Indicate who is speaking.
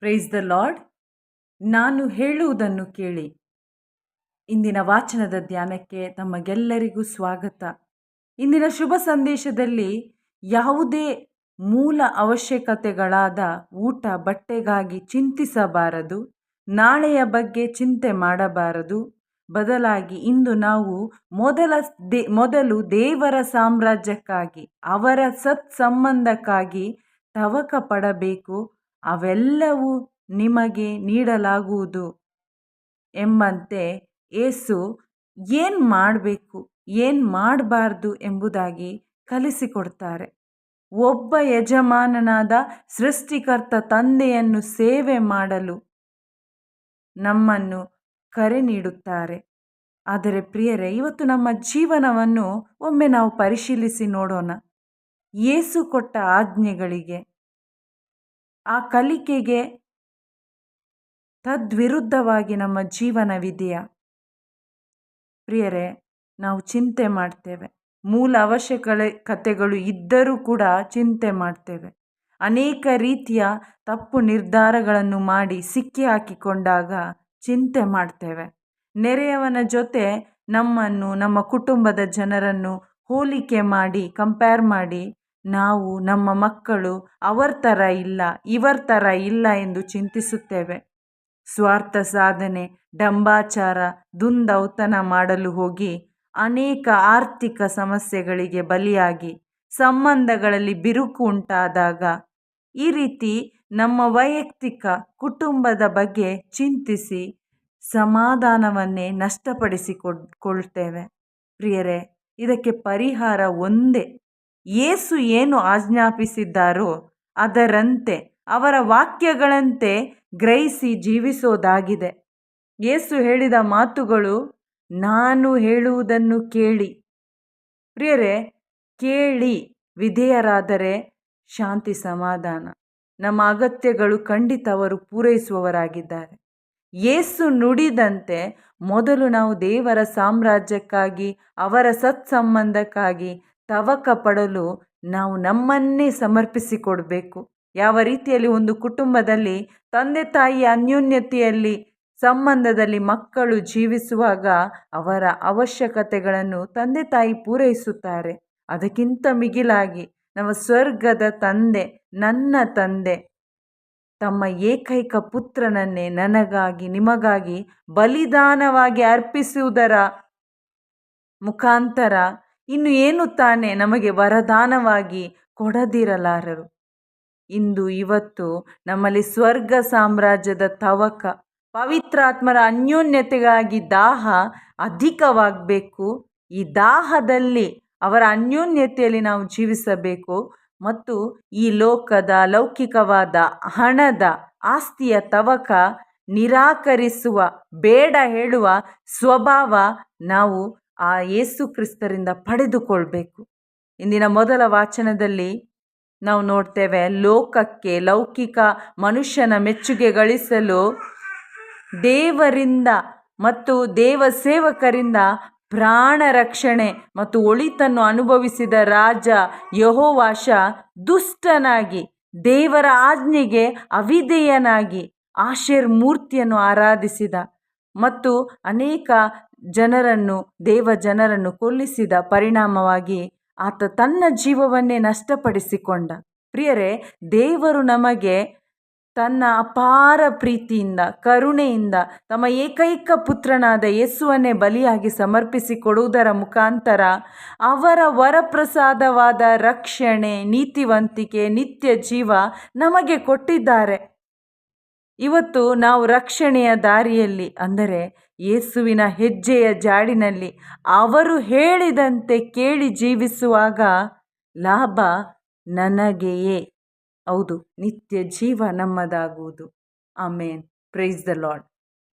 Speaker 1: Price the lord ನಾನು ಹೇಳುವುದನ್ನು ಕೇಳಿ. ಇಂದಿನ ವಾಚನದ ಧ್ಯಾನಕ್ಕೆ ತಮಗೆಲ್ಲರಿಗೂ ಸ್ವಾಗತ. ಇಂದಿನ ಶುಭ ಸಂದೇಶದಲ್ಲಿ ಯಾವುದೇ ಮೂಲ ಅವಶ್ಯಕತೆಗಳಾದ ಊಟ, ಬಟ್ಟೆಗಾಗಿ ಚಿಂತಿಸಬಾರದು, ನಾಳೆಯ ಬಗ್ಗೆ ಚಿಂತೆ ಮಾಡಬಾರದು. ಬದಲಾಗಿ ಇಂದು ನಾವು ಮೊದಲ ದೇ, ಮೊದಲು ದೇವರ ಸಾಮ್ರಾಜ್ಯಕ್ಕಾಗಿ, ಅವರ ಸತ್ಸಂಬಂಧಕ್ಕಾಗಿ ತವಕ ಪಡಬೇಕು ಅವೆಲ್ಲವೂ ನಿಮಗೆ ನೀಡಲಾಗುವುದು ಎಂಬಂತೆ ಏಸು ಏನು ಮಾಡಬೇಕು, ಏನು ಮಾಡಬಾರ್ದು ಎಂಬುದಾಗಿ ಕಲಿಸಿಕೊಡ್ತಾರೆ. ಒಬ್ಬ ಯಜಮಾನನಾದ ಸೃಷ್ಟಿಕರ್ತ ತಂದೆಯನ್ನು ಸೇವೆ ಮಾಡಲು ನಮ್ಮನ್ನು ಕರೆ ನೀಡುತ್ತಾರೆ. ಆದರೆ ಪ್ರಿಯರೇ, ಇವತ್ತು ನಮ್ಮ ಜೀವನವನ್ನು ಒಮ್ಮೆ ನಾವು ಪರಿಶೀಲಿಸಿ ನೋಡೋಣ. ಏಸು ಕೊಟ್ಟ ಆಜ್ಞೆಗಳಿಗೆ ಆ ಕಲಿಕೆಗೆ ತದ್ವಿರುದ್ಧವಾಗಿ ನಮ್ಮ ಜೀವನವಿದೆಯಾ? ಪ್ರಿಯರೇ, ನಾವು ಚಿಂತೆ ಮಾಡ್ತೇವೆ. ಮೂಲ ಅವಶ್ಯಕತೆಗಳು ಇದ್ದರೂ ಕೂಡ ಚಿಂತೆ ಮಾಡ್ತೇವೆ. ಅನೇಕ ರೀತಿಯ ತಪ್ಪು ನಿರ್ಧಾರಗಳನ್ನು ಮಾಡಿ ಸಿಕ್ಕಿ ಹಾಕಿಕೊಂಡಾಗ ಚಿಂತೆ ಮಾಡ್ತೇವೆ. ನೆರೆಯವನ ಜೊತೆ ನಮ್ಮನ್ನು, ನಮ್ಮ ಕುಟುಂಬದ ಜನರನ್ನು ಹೋಲಿಕೆ ಮಾಡಿ ಕಂಪೇರ್ ಮಾಡಿ ನಾವು ನಮ್ಮ ಮಕ್ಕಳು ಅವರ ಥರ ಇಲ್ಲ, ಇವರ ಥರ ಇಲ್ಲ ಎಂದು ಚಿಂತಿಸುತ್ತೇವೆ. ಸ್ವಾರ್ಥ ಸಾಧನೆ, ಡಂಬಾಚಾರ, ದುಂದೌತನ ಮಾಡಲು ಹೋಗಿ ಅನೇಕ ಆರ್ಥಿಕ ಸಮಸ್ಯೆಗಳಿಗೆ ಬಲಿಯಾಗಿ, ಸಂಬಂಧಗಳಲ್ಲಿ ಬಿರುಕು ಉಂಟಾದಾಗ ಈ ರೀತಿ ನಮ್ಮ ವೈಯಕ್ತಿಕ ಕುಟುಂಬದ ಬಗ್ಗೆ ಚಿಂತಿಸಿ ಸಮಾಧಾನವನ್ನೇ ನಷ್ಟಪಡಿಸಿಕೊಳ್ತೇವೆ ಪ್ರಿಯರೇ, ಇದಕ್ಕೆ ಪರಿಹಾರ ಒಂದೇ. ಏಸು ಏನು ಆಜ್ಞಾಪಿಸಿದ್ದಾರೋ ಅದರಂತೆ ಅವರ ವಾಕ್ಯಗಳಂತೆ ಗ್ರಹಿಸಿ ಜೀವಿಸೋದಾಗಿದೆ. ಏಸು ಹೇಳಿದ ಮಾತುಗಳು ನಾನು ಹೇಳುವುದನ್ನು ಕೇಳಿ. ಪ್ರಿಯರೇ, ಕೇಳಿ ವಿಧೇಯರಾದರೆ ಶಾಂತಿ ಸಮಾಧಾನ. ನಮ್ಮ ಅಗತ್ಯಗಳು ಖಂಡಿತ ಅವರು ಪೂರೈಸುವವರಾಗಿದ್ದಾರೆ. ಏಸು ನುಡಿದಂತೆ ಮೊದಲು ನಾವು ದೇವರ ಸಾಮ್ರಾಜ್ಯಕ್ಕಾಗಿ, ಅವರ ಸತ್ಸಂಬಂಧಕ್ಕಾಗಿ ತವಕ ಪಡಲು ನಾವು ನಮ್ಮನ್ನೇ ಸಮರ್ಪಿಸಿಕೊಡಬೇಕು. ಯಾವ ರೀತಿಯಲ್ಲಿ ಒಂದು ಕುಟುಂಬದಲ್ಲಿ ತಂದೆ ತಾಯಿಯ ಅನ್ಯೋನ್ಯತೆಯಲ್ಲಿ ಸಂಬಂಧದಲ್ಲಿ ಮಕ್ಕಳು ಜೀವಿಸುವಾಗ ಅವರ ಅವಶ್ಯಕತೆಗಳನ್ನು ತಂದೆ ತಾಯಿ ಪೂರೈಸುತ್ತಾರೆ. ಅದಕ್ಕಿಂತ ಮಿಗಿಲಾಗಿ ನಮ್ಮ ಸ್ವರ್ಗದ ತಂದೆ, ನನ್ನ ತಂದೆ, ತಮ್ಮ ಏಕೈಕ ಪುತ್ರನನ್ನೇ ನನಗಾಗಿ, ನಿಮಗಾಗಿ ಬಲಿದಾನವಾಗಿ ಅರ್ಪಿಸುವುದರ ಮುಖಾಂತರ ಇನ್ನು ಏನು ತಾನೆ ನಮಗೆ ವರದಾನವಾಗಿ ಕೊಡದಿರಲಾರರು? ಇಂದು ಇವತ್ತು ನಮ್ಮಲ್ಲಿ ಸ್ವರ್ಗ ಸಾಮ್ರಾಜ್ಯದ ತವಕ, ಪವಿತ್ರಾತ್ಮರ ಅನ್ಯೋನ್ಯತೆಗಾಗಿ ದಾಹ ಅಧಿಕವಾಗಬೇಕು. ಈ ದಾಹದಲ್ಲಿ ಅವರ ಅನ್ಯೋನ್ಯತೆಯಲ್ಲಿ ನಾವು ಜೀವಿಸಬೇಕು ಮತ್ತು ಈ ಲೋಕದ ಲೌಕಿಕವಾದ ಹಣದ ಆಸ್ತಿಯ ತವಕ ನಿರಾಕರಿಸುವ, ಬೇಡ ಹೇಳುವ ಸ್ವಭಾವ ನಾವು ಆ ಯೇಸು ಕ್ರಿಸ್ತರಿಂದ ಪಡೆದುಕೊಳ್ಬೇಕು. ಇಂದಿನ ಮೊದಲ ವಾಚನದಲ್ಲಿ ನಾವು ನೋಡ್ತೇವೆ, ಲೋಕಕ್ಕೆ ಲೌಕಿಕ ಮನುಷ್ಯನ ಮೆಚ್ಚುಗೆ ಗಳಿಸಲು ದೇವರಿಂದ ಮತ್ತು ದೇವ ಸೇವಕರಿಂದ ಪ್ರಾಣ ರಕ್ಷಣೆ ಮತ್ತು ಒಳಿತನ್ನು ಅನುಭವಿಸಿದ ರಾಜ ಯಹೋವಾಶ ದುಷ್ಟನಾಗಿ, ದೇವರ ಆಜ್ಞೆಗೆ ಅವಿದೇಯನಾಗಿ ಆಶೇರ್ ಮೂರ್ತಿಯನ್ನು ಆರಾಧಿಸಿದ. ಮತ್ತು ಅನೇಕ ಜನರನ್ನು, ದೇವ ಜನರನ್ನು ಕೊಲ್ಲಿಸಿದ ಪರಿಣಾಮವಾಗಿ ಆತ ತನ್ನ ಜೀವವನ್ನೇ ನಷ್ಟಪಡಿಸಿಕೊಂಡ. ಪ್ರಿಯರೇ, ದೇವರು ನಮಗೆ ತನ್ನ ಅಪಾರ ಪ್ರೀತಿಯಿಂದ, ಕರುಣೆಯಿಂದ, ತಮ್ಮ ಏಕೈಕ ಪುತ್ರನಾದ ಯೇಸುವನ್ನೇ ಬಲಿಯಾಗಿ ಸಮರ್ಪಿಸಿಕೊಡುವುದರ ಮುಖಾಂತರ ಅವರ ವರಪ್ರಸಾದವಾದ ರಕ್ಷಣೆ, ನೀತಿವಂತಿಕೆ ನಿತ್ಯ ಜೀವ ನಮಗೆ ಕೊಟ್ಟಿದ್ದಾರೆ. ಇವತ್ತು ನಾವು ರಕ್ಷಣೆಯ ದಾರಿಯಲ್ಲಿ, ಅಂದರೆ ಯೇಸುವಿನ ಹೆಜ್ಜೆಯ ಜಾಡಿನಲ್ಲಿ ಅವರು ಹೇಳಿದಂತೆ ಕೇಳಿ ಜೀವಿಸುವಾಗ ಲಾಭ ನನಗೆಯೇ. ಹೌದು, ನಿತ್ಯ ಜೀವ ನಮ್ಮದಾಗುವುದು. ಆಮೇನ್. Praise the lord